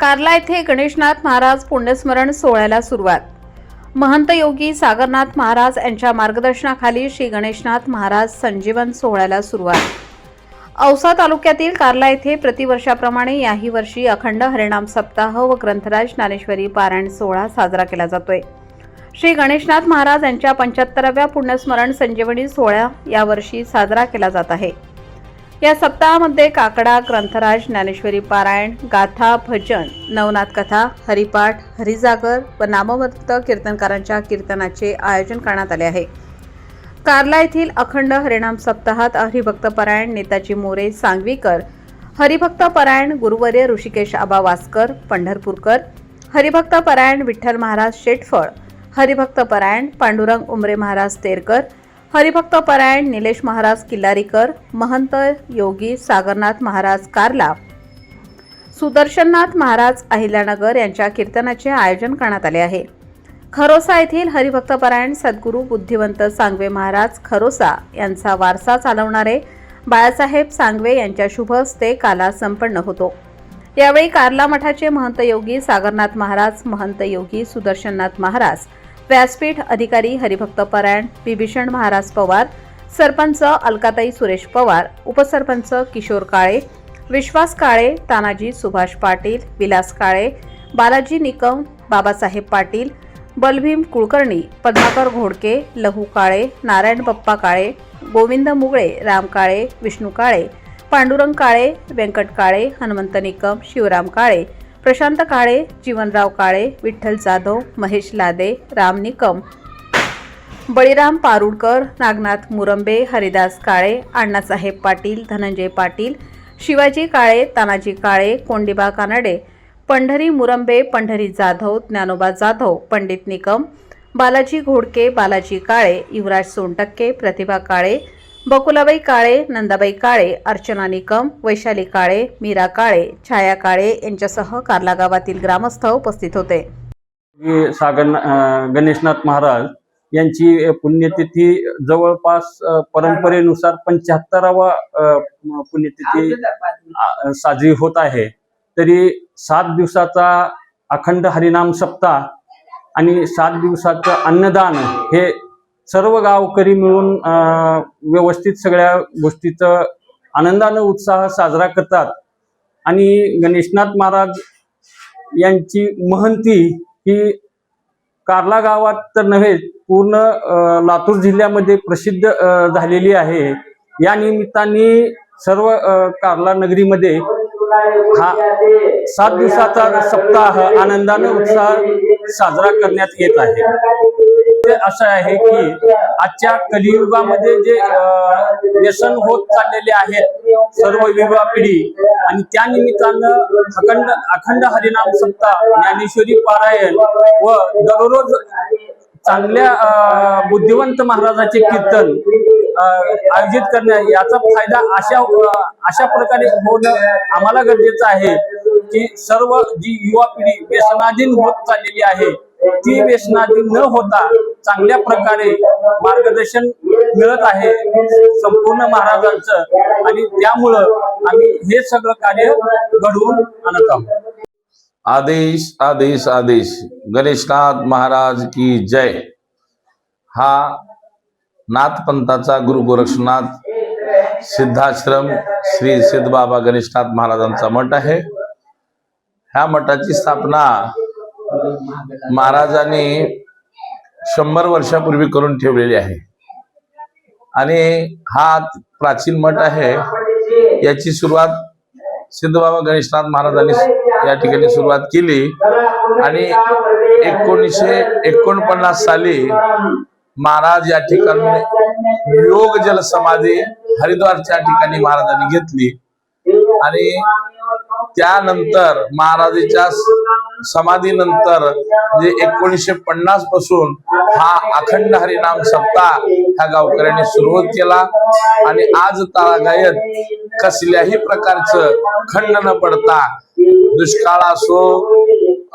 कार्ला येथे गणेशनाथ महाराज पुण्यस्मरण सोहळ्याला सुरुवात. महंत योगी सागरनाथ महाराज यांच्या मार्गदर्शनाखाली श्री गणेशनाथ महाराज संजीवन सोहळ्याला सुरुवात. औसा तालुक्यातील कार्ला येथे प्रतिवर्षाप्रमाणे याही वर्षी अखंड हरिणाम सप्ताह व ग्रंथराज ज्ञानेश्वरी पारायण सोहळा साजरा केला जातोय. श्री गणेशनाथ महाराज यांच्या पंच्याहत्तराव्या पुण्यस्मरण संजीवनी सोहळा यावर्षी साजरा केला जात आहे. या सप्ताहामध्ये काकडा ग्रंथराज ज्ञानेश्वरी पारायण गाथा भजन नवनाथ कथा हरिपाठ हरिजागर व नामवंत कीर्तनकारांच्या कीर्तनाचे आयोजन करण्यात आले आहे. कार्ला येथील अखंड हरिणाम सप्ताहात हरिभक्त परायण नेताजी मोरे सांगवीकर हरिभक्त परायण गुरुवर्य ऋषिकेश आबा वासकर पंढरपूरकर हरिभक्त परायण विठ्ठल महाराज शेटफळ हरिभक्त परायण पांडुरंग उमरे महाराज तेरकर हरिभक्त परायण निलेश महाराज किल्लारीकर महंत योगी सागरनाथ महाराज कार्ला सुदर्शननाथ महाराज अहिल्यानगर यांच्या कीर्तनाचे आयोजन करण्यात आले आहे. खरोसा येथील हरिभक्तपरायण सद्गुरू बुद्धिवंत सांगवे महाराज खरोसा यांचा वारसा चालवणारे बाळासाहेब सांगवे यांच्या शुभ हस्ते काला संपन्न होतो. यावेळी कार्ला मठाचे महंत योगी सागरनाथ महाराज महंत योगी सुदर्शननाथ महाराज व्यासपीठ अधिकारी हरिभक्त परायण बिभीषण महाराज पवार सरपंच अलकाताई सुरेश पवार उपसरपंच किशोर काळे विश्वास काळे तानाजी सुभाष पाटील विलास काळे बालाजी निकम बाबासाहेब पाटील बलभीम कुलकर्णी पद्माकर घोडके लहू काळे नारायण बप्पा काळे गोविंद मुगळे राम काळे विष्णू काळे पांडुरंग काळे व्यंकट काळे हनुमंत निकम शिवराम काळे प्रशांत काळे जीवनराव काळे विठ्ठल जाधव महेश लादे राम निकम बळीराम पारुडकर नागनाथ मुरंबे हरिदास काळे अण्णासाहेब पाटील धनंजय पाटील शिवाजी काळे तानाजी काळे कोंडिबा कानडे पंढरी मुरंबे पंढरी जाधव ज्ञानोबा जाधव पंडित निकम बालाजी घोडके बालाजी काळे युवराज सोनटक्के प्रतिभा काळे बकुलाबाई काळे नंदाबाई काळे अर्चना निकम वैशाली काळे मीरा काळे छाया काळे यांच्यासह कार्ला गावातील ग्रामस्थ उपस्थित होते. सागर गणेशनाथ महाराज यांची पुण्यतिथी जवळपास परंपरेनुसार पंच्याहत्तरावा पुण्यतिथी साजरी होत आहे. तरी सात दिवसाचा अखंड हरिनाम सप्ताह आणि सात दिवसाचं अन्नदान हे सर्व गावकरी मिळून व्यवस्थित सगळ्या गोष्टीचं आनंदानं उत्साह साजरा करतात. आणि गणेशनाथ महाराज यांची महंती ही कार्ला गावात तर नव्हे पूर्ण लातूर जिल्ह्यामध्ये प्रसिद्ध झालेली आहे. या निमित्ताने सर्व कार्ला नगरीमध्ये हा सात दिवसाचा सप्ताह आनंदाने उत्साह साजरा करण्यात येत आहे. म्हणजे असं आहे की आजच्या कलियुगामध्ये जे व्यसन होत चाललेले आहेत सर्व युवा पिढी आणि त्या निमित्तानं अखंड अखंड हरिनाम सत्ता ज्ञानेश्वरी पारायण व दररोज चांगल्या बुद्धिवंत महाराजाचे कीर्तन आयोजित करण्या याचा फायदा अशा अशा प्रकारे होणं आम्हाला गरजेचं आहे की सर्व जी युवा पिढी व्यसनाधीन होत चाललेली आहे ती व्यसनाधीन न होता चांगल्या प्रकारे मार्गदर्शन मिळत आहे संपूर्ण महाराजांचं. आणि त्यामुळं आम्ही हे सगळं कार्य घडवून आणत आहोत. आदेश आदेश आदेश. गणेशनाथ महाराज की जय. हा नाथपंथाचा गुरु गोरक्षनाथ सिद्धाश्रम श्री सिद्धबाबा गणेशनाथ महाराजांचा मठ आहे. ह्या मठाची स्थापना महाराजांनी शंभर वर्षापूर्वी करून ठेवलेली आहे. आणि हा प्राचीन मठ आहे. याची सुरुवात सिद्धबाबा गणेशनाथ महाराजांनी या ठिकाणी सुरुवात केली. आणि एकोणीसशे एकोणपन्नास साली महाराज या ठिकाणी योग जल समाधी हरिद्वारच्या ठिकाणी महाराजांनी घेतली. आणि त्यानंतर महाराजाच्या समाधीनंतर जे एकोणीसशे पन्नासपासून हा अखंड हरिनाम सप्ताह ह्या गावकऱ्यांनी सुरुवात केला. आणि आज तळागायत कसल्याही प्रकारचं खंड न पडता दुष्काळ असो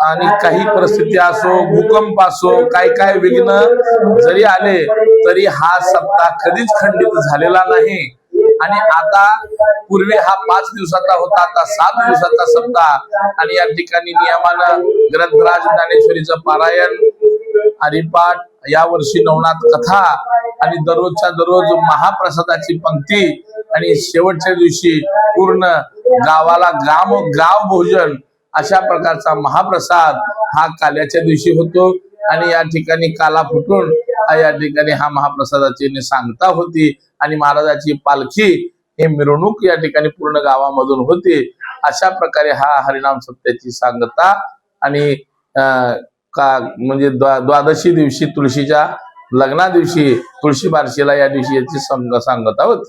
आणि काही परिस्थिती असो भूकंप असो काय काय विघ्न जरी आले तरी हा सप्ताह कधीच खंडित झालेला नाही. आणि आता पूर्वी हा पाच दिवसाचा होता आता सात दिवसाचा सप्ताह. आणि या ठिकाणी नियमानं ग्रंथराज ज्ञानेश्वरीचं पारायण हरिपाठ या वर्षी नवनाथ कथा आणि दररोजच्या दररोज महाप्रसादाची पंक्ती आणि शेवटच्या दिवशी पूर्ण गावाला ग्राम गाव भोजन अशा प्रकारचा महाप्रसाद हा काल्याच्या दिवशी होतो. आणि या ठिकाणी काला फुटून या ठिकाणी हा महाप्रसादाची सांगता होती आणि महाराजाची पालखी हे मिरवणूक या ठिकाणी पूर्ण गावामधून होती. अशा प्रकारे हा हरिनाम सत्याची सांगता आणि का म्हणजे द्वा- द्वादशी दिवशी तुळशीच्या लग्ना दिवशी तुळशी बारशीला या दिवशी याची संग सांगता होती.